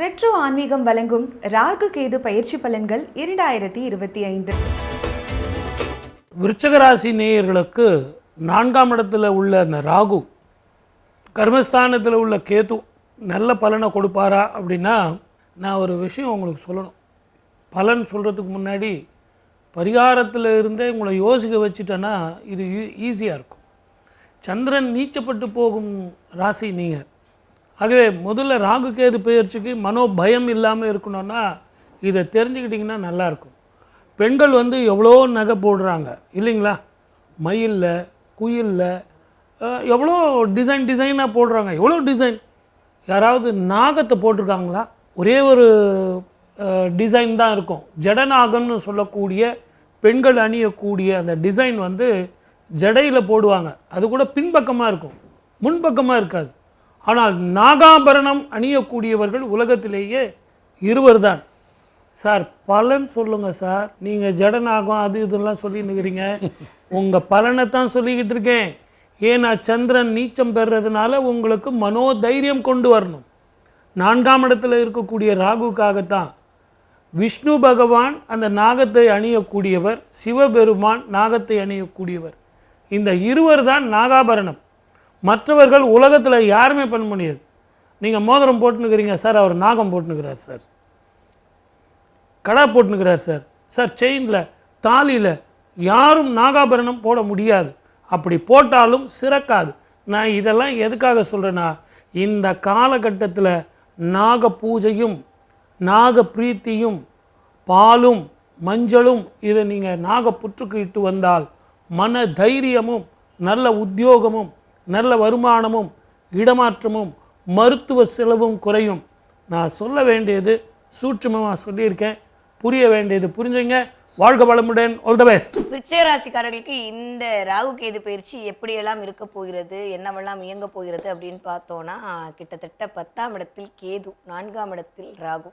Retro ஆன்மீகம் வழங்கும் ராகு கேது பயிற்சி பலன்கள் இரண்டாயிரத்தி இருபத்தி ஐந்து. விருச்சகராசி நேயர்களுக்கு நான்காம் இடத்துல உள்ள அந்த ராகு கர்மஸ்தானத்தில் உள்ள கேது நல்ல பலனை கொடுப்பாரா அப்படின்னா நான் ஒரு விஷயம் உங்களுக்கு சொல்லணும். பலன் சொல்கிறதுக்கு முன்னாடி பரிகாரத்தில் இருந்தே உங்களை யோசிக்க வச்சுட்டேன்னா இது ஈஸியாக இருக்கும். சந்திரன் நீச்சப்பட்டு போகும் ராசி நீங்கள் ஆகவே முதல்ல ராகு கேது பயிற்சிக்கு மனோ பயம் இல்லாமல் இருக்கணும்னா இதை தெரிஞ்சுக்கிட்டிங்கன்னா நல்லாயிருக்கும். பெண்கள் வந்து எவ்வளோ நகை போடுறாங்க இல்லைங்களா? மயிலில் குயிலில் எவ்வளோ டிசைன் டிசைனாக போடுறாங்க எவ்வளோ டிசைன் யாராவது நாகத்தை போட்டிருக்காங்களா? ஒரே ஒரு டிசைன் தான் இருக்கும். ஜடநாகம்னு சொல்லக்கூடிய பெண்கள் அணியக்கூடிய அந்த டிசைன் வந்து ஜடையில் போடுவாங்க. அது கூட பின்பக்கமாக இருக்கும். முன்பக்கமாக இருக்காது. ஆனால் நாகாபரணம் அணியக்கூடியவர்கள் உலகத்திலேயே இருவர் தான் சார் பலன் சொல்லுங்க சார். நீங்கள் ஜடநாகம் அது இதெல்லாம் சொல்லின்னு இருக்கிறீங்க உங்கள் பலனை தான் சொல்லிக்கிட்டு இருக்கேன் ஏன்னா சந்திரன் நீச்சம் பெறுறதுனால உங்களுக்கு மனோதைரியம் கொண்டு வரணும். நான்காம் இடத்துல இருக்கக்கூடிய ராகுக்காகத்தான். விஷ்ணு பகவான் அந்த நாகத்தை அணியக்கூடியவர். சிவபெருமான் நாகத்தை அணியக்கூடியவர். இந்த இருவர் தான் நாகாபரணம். மற்றவர்கள் உலகத்தில் யாருமே பண்ண முடியாது. நீங்கள் மோதிரம் போட்டுனுக்கிறீங்க சார் அவர் நாகம் போட்டுனுக்கிறார் சார். கடா போட்டுனுக்கிறார் சார். சார் செயினில் தாலியில் யாரும் நாகாபரணம் போட முடியாது. அப்படி போட்டாலும் சிறக்காது. நான் இதெல்லாம் எதுக்காக சொல்கிறேன்னா இந்த காலகட்டத்தில் நாக பூஜையும் நாக பிரீத்தியும் பாலும் மஞ்சளும் இதை நீங்கள் நாக புற்றுக்கு இட்டு வந்தால் மன தைரியமும் நல்ல உத்தியோகமும் நல்ல வருமானமும் இடமாற்றமும் மருத்துவ செலவும் குறையும். நான் சொல்ல வேண்டியது சூட்சமாக சொல்லியிருக்கேன். புரிய வேண்டியது புரிஞ்சுங்க. வாழ்க வளமுடன். ஆல் த பெஸ்ட் விருச்சராசிக்காரர்களுக்கு இந்த ராகு கேது பயிற்சி எப்படியெல்லாம் இருக்க போகிறது என்னவெல்லாம் இயங்க போகிறது அப்படின்னு பார்த்தோன்னா கிட்டத்தட்ட பத்தாம் இடத்தில் கேது நான்காம் இடத்தில் ராகு.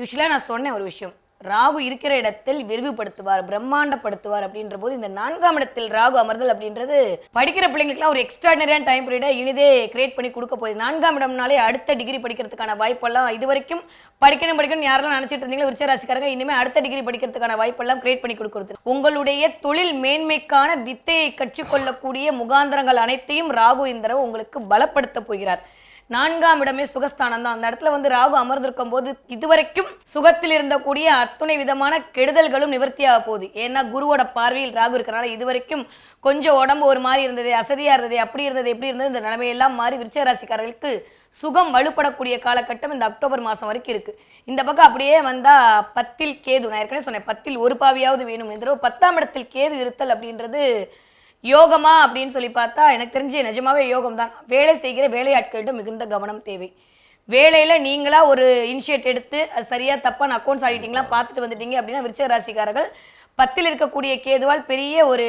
யூஸ்வலாக நான் சொன்னேன் ஒரு விஷயம். ராகு இருக்கிற இடத்தில் விரிவுபடுத்துவார் பிரம்மாண்டப்படுத்துவார் அப்படின்ற போது இந்த நான்காம் இடத்தில் ராகு அமர்தல் அப்படின்றது படிக்கிற பிள்ளைங்களுக்குலாம் ஒரு எக்ஸ்ட்ராடனரியான டைம் பீரியடை இனிதே கிரியேட் பண்ணி கொடுக்க போகுது. நான்காம் இடம்னாலே அடுத்த டிகிரி படிக்கிறதுக்கான வாய்ப்பெல்லாம் இது வரைக்கும் படிக்கணும் படிக்கணும் யாரெல்லாம் நினைச்சிட்டு இருந்தீங்களோ விருச்சராசிக்காரங்க இனிமே அடுத்த டிகிரி படிக்கிறதுக்கான வாய்ப்பெல்லாம் கிரியேட் பண்ணி கொடுக்குறது. உங்களுடைய தொழில் மேன்மைக்கான வித்தையை கற்றுக்கொள்ளக்கூடிய முகாந்திரங்கள் அனைத்தையும் ராகு இந்த உங்களுக்கு பலப்படுத்த போகிறார். நான்காம் இடமே சுகஸ்தானம் தான் அந்த இடத்துல வந்து ராகு அமர்ந்திருக்கும் போது இதுவரைக்கும் சுகத்தில் இருந்தக்கூடிய அத்துணை விதமான கெடுதல்களும் நிவர்த்தியாக போகுது. ஏன்னா குருவோட பார்வையில் ராகு இருக்கிறனால இதுவரைக்கும் கொஞ்சம் உடம்பு ஒரு மாதிரி இருந்தது அசதியா இருந்தது அப்படி இருந்தது எப்படி இருந்தது இந்த நிலைமையெல்லாம் மாறி விருச்சராசிக்காரர்களுக்கு சுகம் வலுப்படக்கூடிய காலகட்டம் இந்த அக்டோபர் மாதம் வரைக்கும் இருக்கு. இந்த பக்கம் அப்படியே வந்தா பத்தில் கேது நான் ஏற்கனவே சொன்னேன் பத்தில் ஒரு பாவியாவது வேணும். இந்த பத்தாம் இடத்தில் கேது இருத்தல் அப்படின்றது யோகமா அப்படின்னு சொல்லி பார்த்தா எனக்கு தெரிஞ்சு நிஜமாவே யோகம் தான் வேலை செய்கிற வேலையாட்களிடம் மிகுந்த கவனம் தேவை. வேலையில நீங்களா ஒரு இனிஷியேட் எடுத்து அது சரியா தப்பான அக்கௌண்ட்ஸ் ஆடிட்டிங்லாம் பார்த்துட்டு வந்துட்டீங்க அப்படின்னா விருச்சிக ராசிக்காரர்கள் பத்தில் இருக்கக்கூடிய கேதுவால் பெரிய ஒரு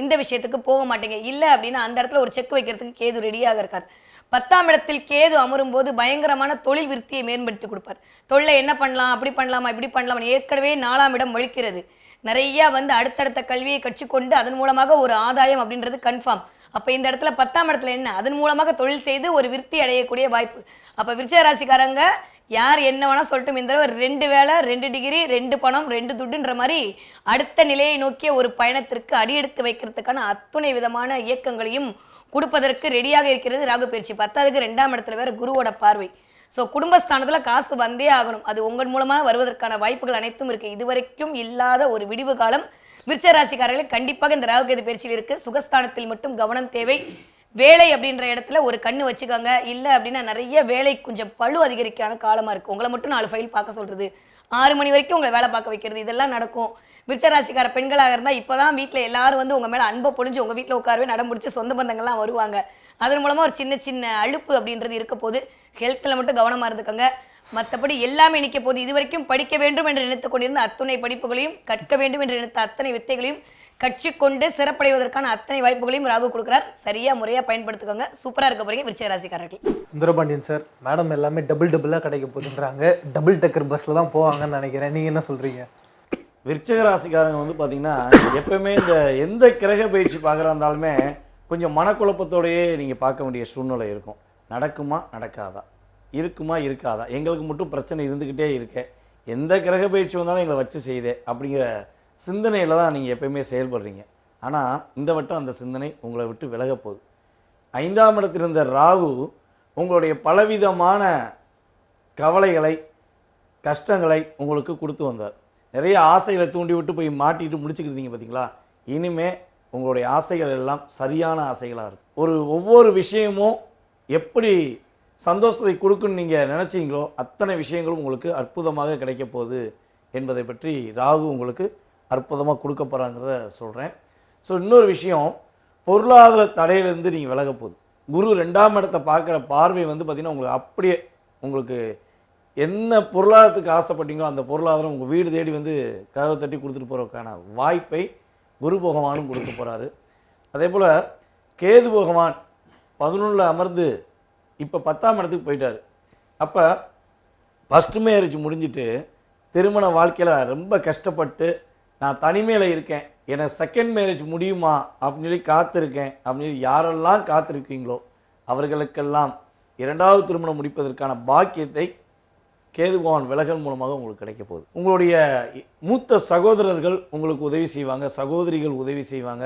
இந்த விஷயத்துக்கு போக மாட்டீங்க. இல்லை அப்படின்னா அந்த இடத்துல ஒரு செக் வைக்கிறதுக்கு கேது ரெடியாக இருக்கார். பத்தாம் இடத்தில் கேது அமரும் போது பயங்கரமான தொழில் விருத்தியை மேம்படுத்தி கொடுப்பார். தொழிலை என்ன பண்ணலாம் அப்படி பண்ணலாமா இப்படி பண்ணலாமா ஏற்கனவே நாலாம் இடம் வலிக்கிறது. நிறைய வந்து அடுத்தடுத்த கல்வியை கற்றுக்கொண்டு அதன் மூலமாக ஒரு ஆதாயம் அப்படின்றது கன்ஃபார்ம் அப்போ இந்த இடத்துல பத்தாம் இடத்துல என்ன? அதன் மூலமாக தொழில் செய்து ஒரு விருத்தி அடையக்கூடிய வாய்ப்பு. அப்போ விருச்சிக ராசிக்காரங்க யார் என்ன வேணால் சொல்லட்டும் இந்த தடவை ரெண்டு வேலை ரெண்டு டிகிரி ரெண்டு பணம் ரெண்டு துட்டுன்ற மாதிரி அடுத்த நிலையை நோக்கிய ஒரு பயணத்திற்கு அடியெடுத்து வைக்கிறதுக்கான அத்துணை விதமான இயக்கங்களையும் கொடுப்பதற்கு ரெடியாக இருக்கிறது ராகு பயிற்சி. பத்தாவதுக்கு ரெண்டாம் இடத்துல வேற குருவோட பார்வை. ஸோ குடும்பஸ்தானத்தில் காசு வந்தே ஆகணும். அது உங்கள் மூலமாக வருவதற்கான வாய்ப்புகள் அனைத்தும் இருக்குது இதுவரைக்கும் இல்லாத ஒரு விடிவு காலம் விருச்ச ராசிக்காரர்கள் கண்டிப்பாக இந்த ராகுகேது பயிற்சியில் இருக்குது சுகஸ்தானத்தில் மட்டும் கவனம் தேவை. வேலை அப்படின்ற இடத்துல ஒரு கண்ணு வச்சுக்கோங்க. இல்லை அப்படின்னா நிறைய வேலை கொஞ்சம் பழு அதிகரிக்கான காலமாக இருக்குது உங்களை மட்டும் நாலு ஃபைல் பார்க்க சொல்கிறது ஆறு மணி வரைக்கும் உங்களை வேலை பார்க்க வைக்கிறது. இதெல்லாம் நடக்கும். விருச்சராசிக்கார பெண்களாக இருந்தால் இப்போதான் வீட்டில் எல்லாரும் வந்து உங்கள் மேலே அன்பை பொழிஞ்சு உங்கள் வீட்டில் உட்காரவே நடம் முடிச்சு சொந்த பந்தங்கள்லாம் வருவாங்க. அதன் மூலமாக ஒரு சின்ன சின்ன அலுப்பு அப்படின்றது இருக்க போது ஹெல்த்தில் மட்டும் கவனமாக இருந்துக்கோங்க. மற்றபடி எல்லாமே நிற்க போது இதுவரைக்கும் படிக்க வேண்டும் என்று நினைத்து கொண்டிருந்த அத்துணை படிப்புகளையும் கற்க வேண்டும் என்று நினைத்த அத்தனை வித்தைகளையும் கற்றுக்கொண்டு சிறப்படைவதற்கான அத்தனை வாய்ப்புகளையும் ராகு கொடுக்குறார். சரியா முறையாக பயன்படுத்திக்கோங்க. சூப்பராக இருக்க போகிறீங்க விருச்சராசிக்காரர்கள். சுந்தரபாண்டியன் சார் மேடம் எல்லாமே டபுள் டபுளாக கிடைக்க போகுதுன்றாங்க. டபுள் டக்கர் பஸ்ஸில் தான் போவாங்கன்னு நினைக்கிறேன். நீங்கள் என்ன சொல்கிறீங்க விருச்சக ராசிக்காரங்க வந்து பார்த்தீங்கன்னா எப்பவுமே இந்த எந்த கிரக பயிற்சி பார்க்குறா இருந்தாலுமே கொஞ்சம் மனக்குழப்பத்தோடையே நீங்கள் பார்க்க வேண்டிய சூழ்நிலை இருக்கும். நடக்குமா நடக்காதா? இருக்குமா இருக்காதா? எங்களுக்கு மட்டும் பிரச்சனை இருந்துக்கிட்டே இருக்க. எந்த கிரக பயிற்சி வந்தாலும் எங்களை வச்சு செய்தே அப்படிங்கிற சிந்தனையில் தான் நீங்கள் எப்பயுமே செயல்படுறீங்க. ஆனால் இந்த வட்டம் அந்த சிந்தனை உங்களை விட்டு விலக போகுது. ஐந்தாம் இடத்தில் இருந்த ராகு உங்களுடைய பலவிதமான கவலைகளை கஷ்டங்களை உங்களுக்கு கொடுத்து வந்தார். நிறைய ஆசைகளை தூண்டி விட்டு போய் மாட்டிட்டு முடிச்சுக்கிட்டீங்க பார்த்தீங்களா? இனிமே உங்களுடைய ஆசைகள் எல்லாம் சரியான ஆசைகளாக இருக்கும். ஒரு ஒவ்வொரு விஷயமும் எப்படி சந்தோஷத்தை கொடுக்குன்னு நீங்கள் நினச்சிங்களோ அத்தனை விஷயங்களும் உங்களுக்கு அற்புதமாக கிடைக்க போகுது என்பதை பற்றி ராகு உங்களுக்கு அற்புதமாக கொடுக்க போகிறாங்கிறத சொல்கிறேன் ஸோ இன்னொரு விஷயம் பொருளாதார தடையிலேருந்து நீங்கள் விலக போகுது. குரு ரெண்டாம் இடத்தை பார்க்குற பார்வை வந்து பார்த்திங்கன்னா உங்களுக்கு அப்படியே உங்களுக்கு என்ன பொருளாதாரத்துக்கு ஆசைப்பட்டீங்களோ அந்த பொருளாதாரம் உங்கள் வீடு தேடி வந்து கதவை தட்டி கொடுத்துட்டு போகிறதுக்கான வாய்ப்பை குரு பகவானும் கொடுக்க போகிறாரு அதே போல் கேது பகவான் பதினொன்றில் அமர்ந்து இப்போ பத்தாம் இடத்துக்கு போயிட்டார். அப்போ ஃபஸ்ட்டு மேரேஜ் முடிஞ்சிட்டு திருமண வாழ்க்கையில் ரொம்ப கஷ்டப்பட்டு நான் தனிமையில் இருக்கேன். எனக்கு செகண்ட் மேரேஜ் முடியுமா அப்படின்னு சொல்லி காத்திருக்கேன். அப்படின்னு சொல்லி யாரெல்லாம் காத்திருக்கீங்களோ அவர்களுக்கெல்லாம் இரண்டாவது திருமணம் முடிப்பதற்கான பாக்கியத்தை கேது பகவான் விலகல் மூலமாக உங்களுக்கு கிடைக்க போகுது. உங்களுடைய மூத்த சகோதரர்கள் உங்களுக்கு உதவி செய்வாங்க சகோதரிகள் உதவி செய்வாங்க.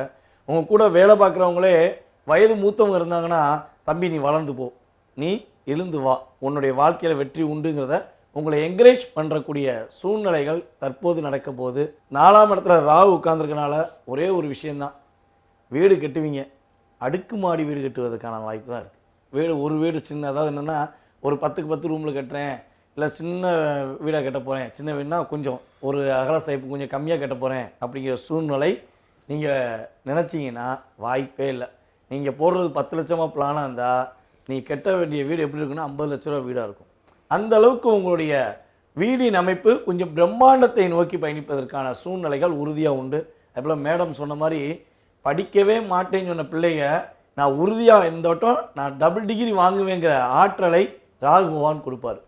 உங்கள் கூட வேலை பார்க்குறவங்களே வயது மூத்தவங்க இருந்தாங்கன்னா தம்பி நீ வளர்ந்து போ. நீ எழுந்து வா. உன்னுடைய வாழ்க்கையில் வெற்றி உண்டுங்கிறத உங்களை என்கரேஜ் பண்ணுறக்கூடிய சூழ்நிலைகள் தற்போது நடக்க போகுது. நாலாம் இடத்துல ராகு உட்கார்ந்திருக்கனால ஒரே ஒரு விஷயந்தான் வீடு கட்டுவீங்க. அடுக்குமாடி வீடு கட்டுவதற்கான வாய்ப்பு தான் இருக்குது வீடு ஒரு வீடு சின்ன அதாவது என்னென்னா ஒரு பத்துக்கு பத்து ரூமில் கட்டுறேன். இல்லை சின்ன வீடாக கட்ட போகிறேன் சின்ன வீடுனா கொஞ்சம் ஒரு அகல சைப்பு கொஞ்சம் கம்மியாக கட்ட போகிறேன் அப்படிங்கிற சூழ்நிலை நீங்கள் நினச்சிங்கன்னா வாய்ப்பே இல்லை. நீங்கள் போடுறது பத்து லட்சமாக பிளானாக இருந்தால் நீ கட்ட வேண்டிய வீடு எப்படி இருக்குன்னா ஐம்பது லட்ச ரூபா வீடாக இருக்கும். அந்த அளவுக்கு உங்களுடைய வீடின் அமைப்பு கொஞ்சம் பிரம்மாண்டத்தை நோக்கி பயணிப்பதற்கான சூழ்நிலைகள் உறுதியாக உண்டு. அதுபோல் மேடம் சொன்ன மாதிரி படிக்கவே மாட்டேன்னு சொன்ன பிள்ளைங்க நான் உறுதியாக இந்த வட்டம் நான் டபுள் டிகிரி வாங்குவேங்கிற ஆற்றலை ராகு கொடுப்பார்.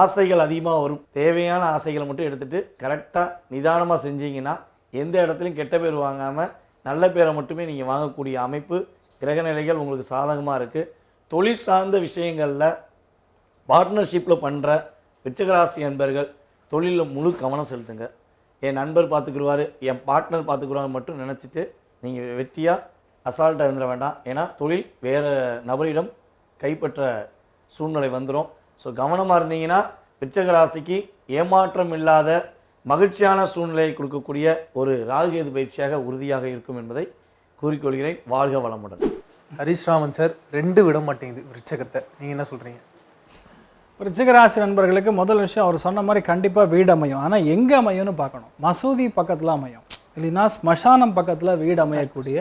ஆசைகள் அதிகமாக வரும். தேவையான ஆசைகளை மட்டும் எடுத்துகிட்டு கரெக்டாக நிதானமாக செஞ்சீங்கன்னா எந்த இடத்துலையும் கெட்ட பேர் வாங்காமல் நல்ல பேரை மட்டுமே நீங்கள் வாங்கக்கூடிய அமைப்பு கிரகநிலைகள் உங்களுக்கு சாதகமாக இருக்குது தொழில் சார்ந்த விஷயங்களில் பார்ட்னர்ஷிப்பில் பண்ணுற விச்சகராசி நண்பர்கள் தொழிலில் முழு கவனம் செலுத்துங்க. என் நண்பர் பார்த்துக்குருவார் என் பார்ட்னர் பார்த்துக்குருவார் மட்டும் நினச்சிட்டு நீங்கள் வெற்றியாக அசால்ட்டாக இருந்துட வேண்டாம். ஏன்னா தொழில் வேறு நபரிடம் கைப்பற்ற சூழ்நிலை வந்துடும் ஸோ கவனமாக இருந்தீங்கன்னா விருச்சக ராசிக்கு ஏமாற்றம் இல்லாத மகிழ்ச்சியான சூழ்நிலையை கொடுக்கக்கூடிய ஒரு ராகுகேது பயிற்சியாக உறுதியாக இருக்கும் என்பதை கூறிக்கொள்கிறேன். வாழ்க வளமுடன். ஹரிஷ் ராமன் சார் ரெண்டு விட மாட்டேங்குது விருச்சகத்தை. நீங்கள் என்ன சொல்கிறீங்க ரிச்சிகராசி நண்பர்களுக்கு முதல் விஷயம் அவர் சொன்ன மாதிரி கண்டிப்பாக வீடு அமையும். ஆனால் எங்கே அமையும்னு பார்க்கணும். மசூதி பக்கத்தில் அமையும். இல்லைன்னா ஸ்மசானம் பக்கத்தில் வீடு அமையக்கூடிய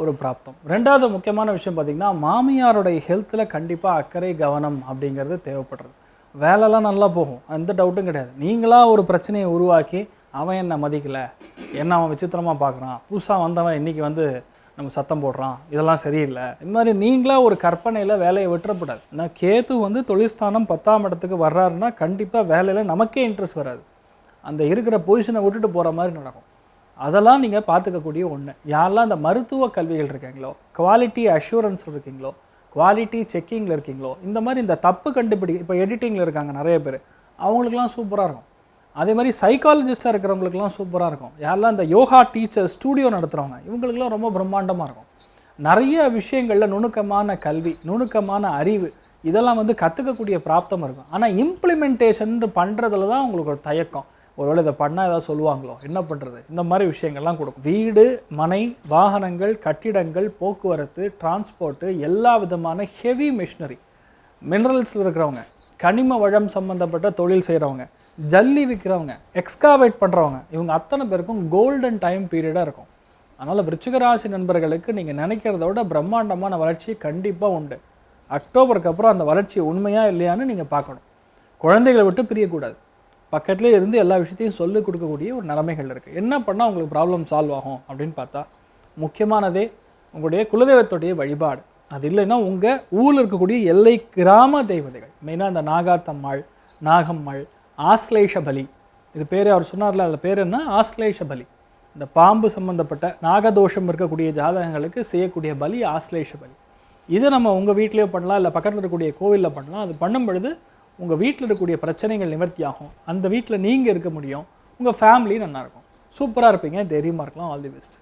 ஒரு பிராப்தம். ரெண்டாவது முக்கியமான விஷயம் பார்த்திங்கன்னா மாமியாருடைய ஹெல்த்தில் கண்டிப்பாக அக்கறை கவனம் அப்படிங்கிறது தேவைப்படுறது. வேலைலாம் நல்லா போகும். எந்த டவுட்டும் கிடையாது. நீங்களாக ஒரு பிரச்சனையை உருவாக்கி அவன் என்ன மதிக்கலை என்ன அவன் விசித்திரமாக பார்க்குறான் புதுசாக வந்தவன் இன்றைக்கி வந்து நம்ம சத்தம் போடுறான் இதெல்லாம் சரியில்லை. இது மாதிரி நீங்களாக ஒரு கற்பனையில் வேலையை விட்டுறக்கூடாது. நான் கேது வந்து தொழில்ஸ்தானம் பத்தாம் இடத்துக்கு வர்றாருன்னா கண்டிப்பாக வேலையில் நமக்கே இன்ட்ரெஸ்ட் வராது. அந்த இருக்கிற பொசிஷனை விட்டுட்டு போகிற மாதிரி நடக்கும். அதெல்லாம் நீங்கள் பார்த்துக்கக்கூடிய ஒன்று யாரெல்லாம் அந்த மருத்துவ கல்விகள் இருக்கீங்களோ குவாலிட்டி அஷூரன்ஸ் இருக்கீங்களோ குவாலிட்டி செக்கிங்கில் இருக்கீங்களோ இந்த மாதிரி இந்த தப்பு கண்டுபிடி இப்போ எடிட்டிங்கில் இருக்காங்க நிறைய பேர். அவங்களுக்குலாம் சூப்பராக இருக்கும். அதே மாதிரி சைக்காலஜிஸ்டாக இருக்கிறவங்களுக்குலாம் சூப்பராக இருக்கும். யாரெல்லாம் இந்த யோகா டீச்சர் ஸ்டூடியோ நடத்துகிறவங்க இவங்களுக்குலாம் ரொம்ப பிரம்மாண்டமாக இருக்கும். நிறைய விஷயங்களில் நுணுக்கமான கல்வி நுணுக்கமான அறிவு இதெல்லாம் வந்து கற்றுக்கக்கூடிய பிராப்தம் இருக்கும். ஆனால் இம்ப்ளிமெண்டேஷன் பண்ணுறதுல தான் அவங்களுக்கு ஒரு தயக்கம். ஒருவேளை இதை பண்ணால் ஏதாவது சொல்லுவாங்களோ? என்ன பண்ணுறது இந்த மாதிரி விஷயங்கள்லாம் கொடுக்கும். வீடு மனை வாகனங்கள் கட்டிடங்கள் போக்குவரத்து டிரான்ஸ்போர்ட்டு எல்லா விதமான ஹெவி மிஷினரி மினரல்ஸில் இருக்கிறவங்க கனிம வளம் சம்மந்தப்பட்ட தொழில் செய்கிறவங்க ஜல்லி விற்கிறவங்க எக்ஸ்காவேட் பண்ணுறவங்க இவங்க அத்தனை பேருக்கும் கோல்டன் டைம் பீரியடாக இருக்கும். அதனால் விருச்சிகராசி நண்பர்களுக்கு நீங்கள் நினைக்கிறத விட பிரம்மாண்டமான வளர்ச்சி கண்டிப்பாக உண்டு. அக்டோபருக்கு அப்புறம் அந்த வளர்ச்சி உண்மையாக இல்லையான்னு நீங்கள் பார்க்கணும். குழந்தைகளை விட்டு பிரியக்கூடாது. பக்கத்துலேயே இருந்து எல்லா விஷயத்தையும் சொல்லிக் கொடுக்கக்கூடிய ஒரு நிலைமைகள் இருக்குது என்ன பண்ணால் உங்களுக்கு ப்ராப்ளம் சால்வ் ஆகும் அப்படின்னு பார்த்தா முக்கியமானதே உங்களுடைய குலதெய்வத்துடைய வழிபாடு. அது இல்லைன்னா உங்கள் ஊரில் இருக்கக்கூடிய எல்லை கிராம தெய்வதைகள். மெயினாக இந்த நாகாத்தம்மாள் நாகம்மாள் ஆஸ்லேஷபலி. இது பேர் அவர் சொன்னார்ல அதில் பேர் என்ன? ஆஸ்லேஷபலி. இந்த பாம்பு சம்மந்தப்பட்ட நாகதோஷம் இருக்கக்கூடிய ஜாதகங்களுக்கு செய்யக்கூடிய பலி ஆஸ்லேஷ பலி இதை நம்ம உங்கள் வீட்லேயோ பண்ணலாம் இல்லை பக்கத்தில் இருக்கக்கூடிய கோவிலில் பண்ணலாம். அது பண்ணும் பொழுது உங்கள் வீட்டில் இருக்கக்கூடிய பிரச்சனைகள் நிவர்த்தி ஆகும் அந்த வீட்டில் நீங்கள் இருக்க முடியும். உங்கள் ஃபேமிலி நல்லாயிருக்கும் சூப்பராக இருப்பீங்க. தைரியமாக இருக்கலாம். All the best